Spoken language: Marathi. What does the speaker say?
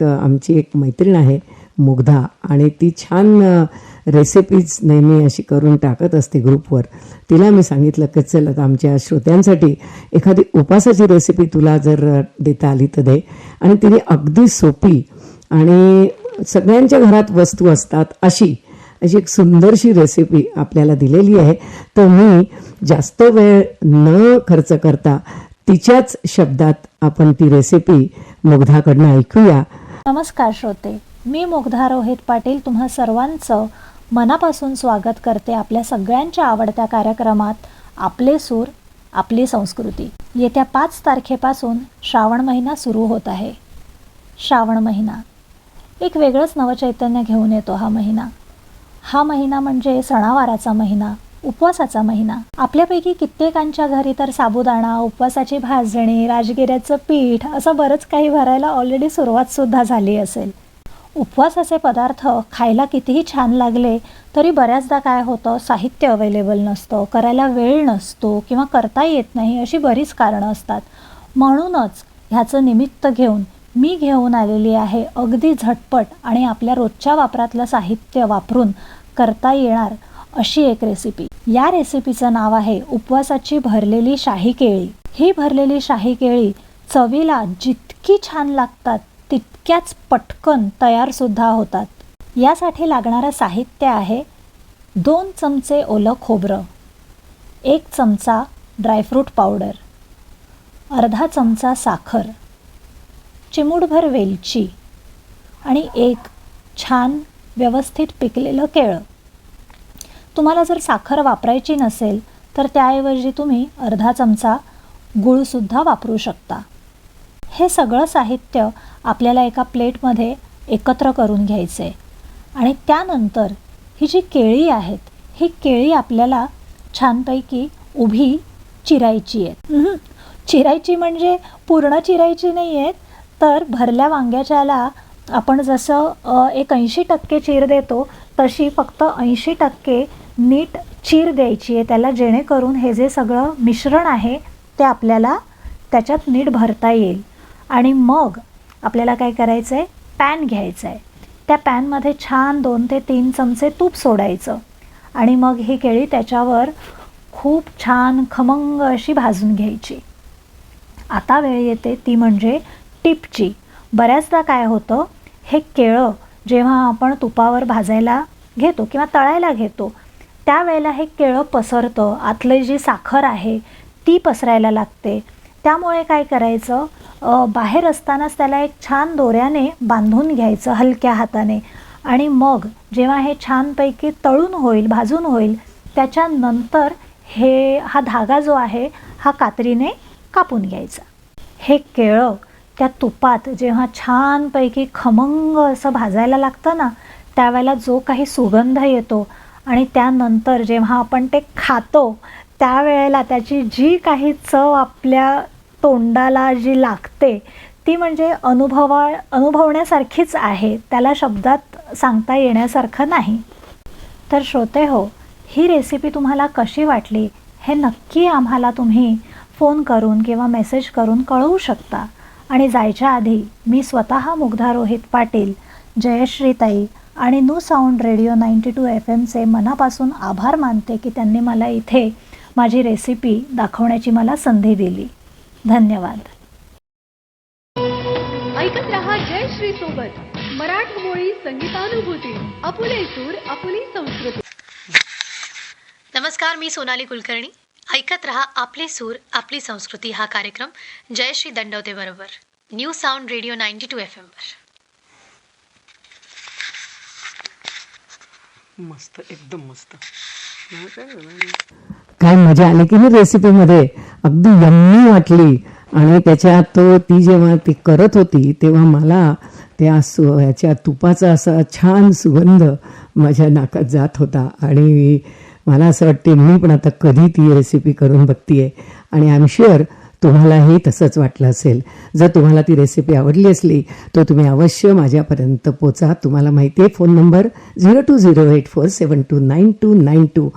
एक आमची एक मैत्रीण आहे मुग्धा. आणि ती छान रेसिपीज नेहमी अशी करून टाकत असते ग्रुपवर. तिला मी सांगितलं की चल आता आमच्या श्रोत्यांसाठी एखादी उपासाची रेसिपी तुला जर देता आली तर दे. आणि तिने अगदी सोपी आणि सगळ्यांच्या घरात वस्तू असतात अशी अशी एक सुंदरशी रेसिपी आपल्याला दिलेली आहे. तर मी जास्त वेळ न खर्च करता तिच्याच शब्दात आपण ती रेसिपी मुग्धाकडनं ऐकूया. नमस्कार श्रोते मी मुग्धा रोहित पाटील तुम्हा सर्वांचं मनापासून स्वागत करते आपल्या सगळ्यांच्या आवडत्या कार्यक्रमात आपले सूर आपली संस्कृती. येत्या पाच तारखेपासून श्रावण महिना सुरू होत आहे. श्रावण महिना. एक वेगळंच नवचैतन्य घेऊन येतो हा महिना. हा महिना म्हणजे सणावाराचा महिना. उपवासाचा महिना. आपल्यापैकी कित्येकांच्या घरी तर साबुदाणा उपवासाची भाजणी राजगिऱ्याचं पीठ असं बरंच काही भरायला ऑलरेडी सुरुवातसुद्धा झाली असेल. उपवासाचे पदार्थ खायला कितीही छान लागले तरी बऱ्याचदा काय होतं साहित्य अवेलेबल नसतं करायला वेळ नसतो किंवा करता येत नाही अशी बरीच कारणं असतात. म्हणूनच ह्याचं निमित्त घेऊन मी घेऊन आलेली आहे अगदी झटपट आणि आपल्या रोजच्या वापरातलं साहित्य वापरून करता येणार अशी एक रेसिपी या रेसिपीचं नाव आहे उपवासाची भरलेली शाही केळी. ही भरलेली शाही केळी चवीला जितकी छान लागतात तितक्याच पटकन तयार सुद्धा होतात. यासाठी लागणारं साहित्य आहे दोन चमचे ओलं खोबरं एक चमचा ड्रायफ्रूट पावडर अर्धा चमचा साखर चिमूटभर वेलची आणि एक छान व्यवस्थित पिकलेलं केळं. तुम्हाला जर साखर वापरायची नसेल तर त्याऐवजी तुम्ही अर्धा चमचा गूळसुद्धा वापरू शकता. हे सगळं साहित्य आपल्याला एका प्लेटमध्ये एकत्र करून घ्यायचं. आहे आणि त्यानंतर ही जी केळी आहेत ही केळी आपल्याला छानपैकी उभी चिरायची आहेत. चिरायची म्हणजे पूर्ण चिरायची नाही आहेत तर भरल्या वांग्याच्याला आपण जसं एक ऐंशी टक्के चीर देतो तशी फक्त ऐंशी टक्के नीट चीर द्यायची आहे. त्याला जेणेकरून हे जे सगळं मिश्रण आहे ते आपल्याला त्याच्यात नीट भरता येईल. आणि मग आपल्याला काय करायचं आहे पॅन घ्यायचं आहे त्या पॅनमध्ये छान दोन ते तीन चमचे तूप सोडायचं. आणि मग ही केळी त्याच्यावर खूप छान खमंग अशी भाजून घ्यायची. आता वेळ येते ती म्हणजे टिपची. बऱ्याचदा काय होतं? हे केळं जेव्हा आपण तुपावर भाजायला घेतो किंवा तळायला घेतो त्यावेळेला हे केळं पसरतं. आतली जी साखर आहे ती पसरायला लागते. त्यामुळे काय करायचं? बाहेर असतानाच त्याला एक छान दोऱ्याने बांधून घ्यायचं हलक्या हाताने. आणि मग जेव्हा हे छानपैकी तळून होईल भाजून होईल त्याच्यानंतर हे हा धागा जो आहे हा कात्रीने कापून घ्यायचा. हे केळं त्या तुपात जेव्हा छानपैकी खमंग असं भाजायला लागतं ना त्यावेळेला जो काही सुगंध येतो आणि त्यानंतर जेव्हा आपण ते खातो त्यावेळेला त्याची जी काही चव आपल्या तोंडाला जी लागते ती म्हणजे अनुभवा अनुभवण्यासारखीच आहे. त्याला शब्दात सांगता येण्यासारखं नाही. तर श्रोते हो ही रेसिपी तुम्हाला कशी वाटली? हे नक्की आम्हाला तुम्ही फोन करून किंवा मेसेज करून कळवू शकता. आणि जायच्या आधी मी स्वतः मुग्धा रोहित पाटील जयश्रीताई आणि New Sound Radio ninety two F एमचे मनापासून आभार मानते की त्यांनी मला इथे माझी रेसिपी दाखवण्याची मला संधी दिली. धन्यवाद. ऐकत रहा जय श्री सोबत. मराठमोळी संगीतानुभूती. आपुले सूर आपुली संस्कृती. नमस्कार मी सोनाली कुलकर्णी. ऐकत रहा आपले सूर आपली संस्कृती हा कार्यक्रम जयश्री दंडवते बरोबर. New Sound Radio ninety two F एमवर मस्त एकदम मस्त. काय मजा आली की नाही रेसिपीमध्ये अगदी यम्मी वाटली. आणि त्याच्यात तो ती जेव्हा ती करत होती तेव्हा मला त्या सु ह्याच्या तुपाचा असा छान सुगंध माझ्या नाकात जात होता. आणि मला असं वाटते मी पण आता कधी ती रेसिपी करून बघतीये. आणि आय एम शुअर तुम्हालाही तसंच वाटलं असेल. जर तुम्हाला ती रेसिपी आवडली असली तर तुम्ही अवश्य माझ्यापर्यंत पोचा. तुम्हाला माहिती आहे phone number zero two zero eight four seven two nine two nine two